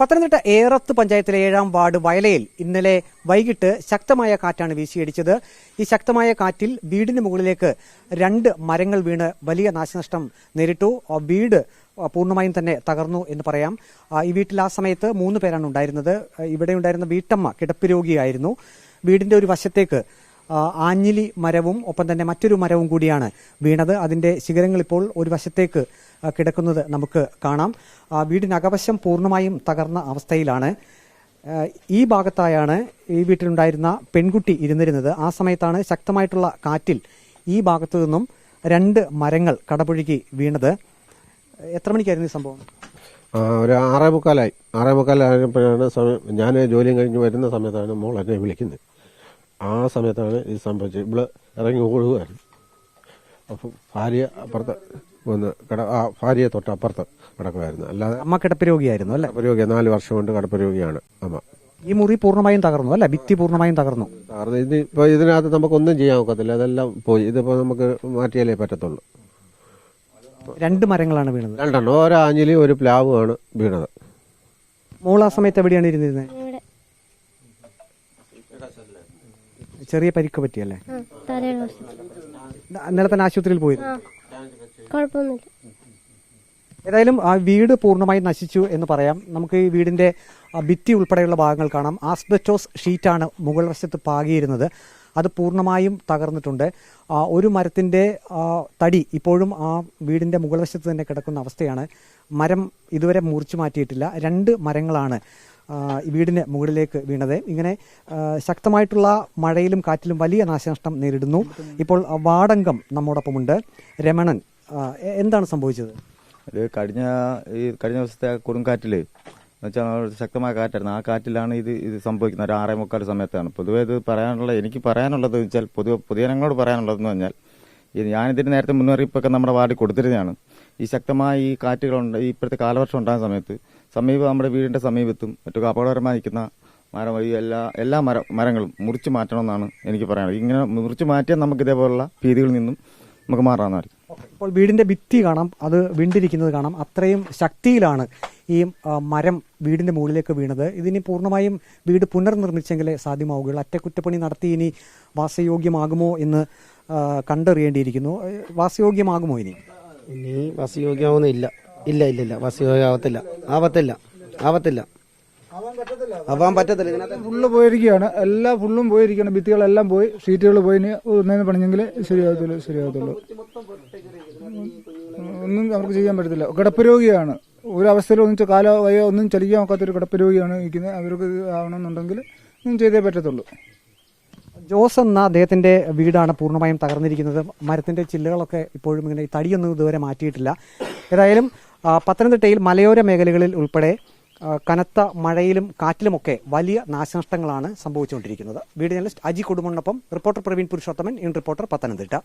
പത്തനംതിട്ട ഏറത്ത് പഞ്ചായത്തിലെ ഏഴാം വാർഡ് വയലയിൽ ഇന്നലെ വൈകിട്ട് ശക്തമായ കാറ്റാണ് വീശിയടിച്ചത്. ഈ ശക്തമായ കാറ്റിൽ വീടിന് മുകളിലേക്ക് രണ്ട് മരങ്ങൾ വീണ് വലിയ നാശനഷ്ടം നേരിട്ടു. വീട് പൂർണമായും തന്നെ തകർന്നു എന്ന് പറയാം. ഈ വീട്ടിൽ ആ സമയത്ത് മൂന്ന് പേരാണ് ഉണ്ടായിരുന്നത്. ഇവിടെ ഉണ്ടായിരുന്ന വീട്ടമ്മ കിടപ്പ് രോഗിയായിരുന്നു. വീടിന്റെ ഒരു വശത്തേക്ക് ആഞ്ഞിലി മരവും ഒപ്പം തന്നെ മറ്റൊരു മരവും കൂടിയാണ് വീണത്. അതിന്റെ ശിഖരങ്ങൾ ഇപ്പോൾ ഒരു വശത്തേക്ക് കിടക്കുന്നത് നമുക്ക് കാണാം. വീടിനകവശം പൂർണമായും തകർന്ന അവസ്ഥയിലാണ്. ഈ ഭാഗത്തായാണ് ഈ വീട്ടിലുണ്ടായിരുന്ന പെൺകുട്ടി ഇരുന്നിരുന്നത്. ആ സമയത്താണ് ശക്തമായിട്ടുള്ള കാറ്റിൽ ഈ ഭാഗത്തു നിന്നും രണ്ട് മരങ്ങൾ കടപുഴുകി വീണത്. എത്ര മണിക്കായിരുന്നു ഈ സംഭവം? ഒരു ആറേ മുക്കാലായി ആറേ മുക്കാലായപ്പോഴാണ് സമയം. ഞാൻ ജോലിയും കഴിഞ്ഞ് വരുന്ന സമയത്താണ് മോൾ എന്നെ വിളിക്കുന്നത്. ആ സമയത്താണ് ഇത് സംഭവിച്ചത്. ഇവിടെ ഇറങ്ങി ഓടുകയായിരുന്നു അപ്പം ഭാര്യ അപ്പുറത്ത് വന്ന് കട ആ ഭാര്യയെ തൊട്ട് അപ്പുറത്ത് കിടക്കുമായിരുന്നു. അല്ലാതെ അമ്മ കിടപ്പ് രോഗിയായിരുന്നു അല്ലെ? കടപ്പരോഗി നാല് വർഷം കൊണ്ട് കടപ്പരോഗിയാണ് അമ്മ. ഈ മുറി പൂർണമായും തകർന്നു അല്ല? ഭിത്തി പൂർണമായും തകർന്നു. തകർന്നു. ഇത് ഇപ്പോൾ ഇതിനകത്ത് നമുക്കൊന്നും ചെയ്യാൻ ഒക്കത്തില്ല. അതെല്ലാം പോയി. ഇതിപ്പോൾ നമുക്ക് മാറ്റിയാലേ പറ്റത്തുള്ളൂ. രണ്ട് മരങ്ങളാണ് വീണത്. രണ്ടെണ്ണം. ഒരു ആഞ്ഞിലി ഒരു പ്ലാവുമാണ് വീണത്. മോൾ ആ സമയത്ത് എവിടെയാണ് ഇരുന്നിരുന്നത്? ചെറിയ പരിക്ക് പറ്റിയല്ലേ? ഇന്നലെ തന്നെ ആശുപത്രിയിൽ പോയിരുന്നു കുഴപ്പമൊന്നുമില്ല. ഏതായാലും ആ വീട് പൂർണമായി നശിച്ചു എന്ന് പറയാം. നമുക്ക് ഈ വീടിന്റെ ഭിത്തി ഉൾപ്പെടെയുള്ള ഭാഗങ്ങൾ കാണാം. ആസ്ബസ്റ്റോസ് ഷീറ്റാണ് മുകൾ വശത്ത് പാകിയിരുന്നത്. അത് പൂർണമായും തകർന്നിട്ടുണ്ട്. ആ, ഒരു മരത്തിന്റെ തടി ഇപ്പോഴും ആ വീടിന്റെ മുകൾ വശത്ത് തന്നെ കിടക്കുന്ന അവസ്ഥയാണ്. മരം ഇതുവരെ മുറിച്ചു മാറ്റിയിട്ടില്ല. രണ്ട് മരങ്ങളാണ്. വീടിന് മുകളിലേക്ക് വീണത്. ഇങ്ങനെ ശക്തമായിട്ടുള്ള മഴയിലും കാറ്റിലും വലിയ നാശനഷ്ടം നേരിടുന്നു. ഇപ്പോൾ വാടങ്കം നമ്മോടൊപ്പമുണ്ട്. രമണൻ എന്താണ് സംഭവിച്ചത്? ഒരു കഴിഞ്ഞ ഈ കഴിഞ്ഞ ദിവസത്തെ ആ കൊടുങ്കാറ്റിൽ എന്നുവെച്ചാൽ ശക്തമായ കാറ്റായിരുന്നു. ആ കാറ്റിലാണ് ഇത് ഇത് സംഭവിക്കുന്നത്. ഒരു ആറേ മുക്കാൽ സമയത്താണ്. പൊതുവേ ഇത് പറയാനുള്ള എനിക്ക് പറയാനുള്ളത് വെച്ചാൽ പൊതുവെ പൊതുജനങ്ങളോട് പറയാനുള്ളതെന്ന് പറഞ്ഞാൽ ഞാനിതിന് നേരത്തെ മുന്നറിയിപ്പൊക്കെ നമ്മുടെ വാർഡിൽ കൊടുത്തിരുന്നതാണ്. ഈ ശക്തമായ ഈ കാറ്റുകളുണ്ട് ഈ ഇപ്പോഴത്തെ കാലവർഷം ഉണ്ടാകുന്ന സമയത്ത് സമീപം നമ്മുടെ വീടിന്റെ സമീപത്തും മറ്റു അപകടകരമായി നിൽക്കുന്ന മരം ഈ എല്ലാ എല്ലാ മര മരങ്ങളും മുറിച്ച് മാറ്റണമെന്നാണ് എനിക്ക് പറയാനുള്ളത്. ഇങ്ങനെ മുറിച്ച് മാറ്റിയാൽ നമുക്ക് ഇതേപോലുള്ള ഭീതികളിൽ നിന്നും നമുക്ക് മാറാവുന്നതായിരിക്കും. ഇപ്പോൾ വീടിന്റെ ഭിത്തി കാണാം അത് വീണ്ടിരിക്കുന്നത് കാണാം. അത്രയും ശക്തിയിലാണ് ഈ മരം വീടിന്റെ മുകളിലേക്ക് വീണത്. ഇതിനി പൂർണമായും വീട് പുനർനിർമ്മിച്ചെങ്കിലേ സാധ്യമാവുകയുള്ളൂ. അറ്റകുറ്റപ്പണി നടത്തി ഇനി വാസയോഗ്യമാകുമോ എന്ന് കണ്ടറിയേണ്ടിയിരിക്കുന്നു. വാസയോഗ്യമാകുമോ ഇനി? ഇനി ബസ് ഇല്ല ഇല്ല ഇല്ല. യോഗ്യമാവത്തില്ല ആവത്തില്ല. ആവത്തില്ല. ആവാൻ പറ്റത്തില്ല. ഇതിനകത്ത് ഫുള്ള് പോയിരിക്കുകയാണ്. എല്ലാ ഫുള്ളും പോയിരിക്കുകയാണ്. ഭിത്തികളെല്ലാം പോയി. ഷീറ്റുകൾ പോയി. ഇനി ഒന്നേന്ന് പണിഞ്ഞെങ്കിൽ ശരിയാകത്തുള്ളൂ ശരിയാകത്തുള്ളൂ ഒന്നും അവർക്ക് ചെയ്യാൻ പറ്റത്തില്ല. കിടപ്പ് രോഗിയാണ് ഒരു അവസ്ഥയിൽ ഒന്നും കാല വയ്യ ഒന്നും ചലിക്കാൻ ഒക്കാത്തൊരു കിടപ്പ് രോഗിയാണ് ഇരിക്കുന്നത്. അവർക്ക് ആവണമെന്നുണ്ടെങ്കിൽ ഒന്നും ചെയ്തേ പറ്റത്തുള്ളൂ. ജോസ് എന്ന അദ്ദേഹത്തിന്റെ വീടാണ് പൂർണമായും തകർന്നിരിക്കുന്നത്. മരത്തിന്റെ ചില്ലുകളൊക്കെ ഇപ്പോഴും ഇങ്ങനെ തടിയൊന്നും ഇതുവരെ മാറ്റിയിട്ടില്ല. ഏതായാലും പത്തനംതിട്ടയിൽ മലയോര മേഖലകളിൽ ഉൾപ്പെടെ കനത്ത മഴയിലും കാറ്റിലുമൊക്കെ വലിയ നാശനഷ്ടങ്ങളാണ് സംഭവിച്ചുകൊണ്ടിരിക്കുന്നത്. Video journalist Aji കുടുംബനൊപ്പം reporter Praveen Purushothaman in reporter Pathanamthitta.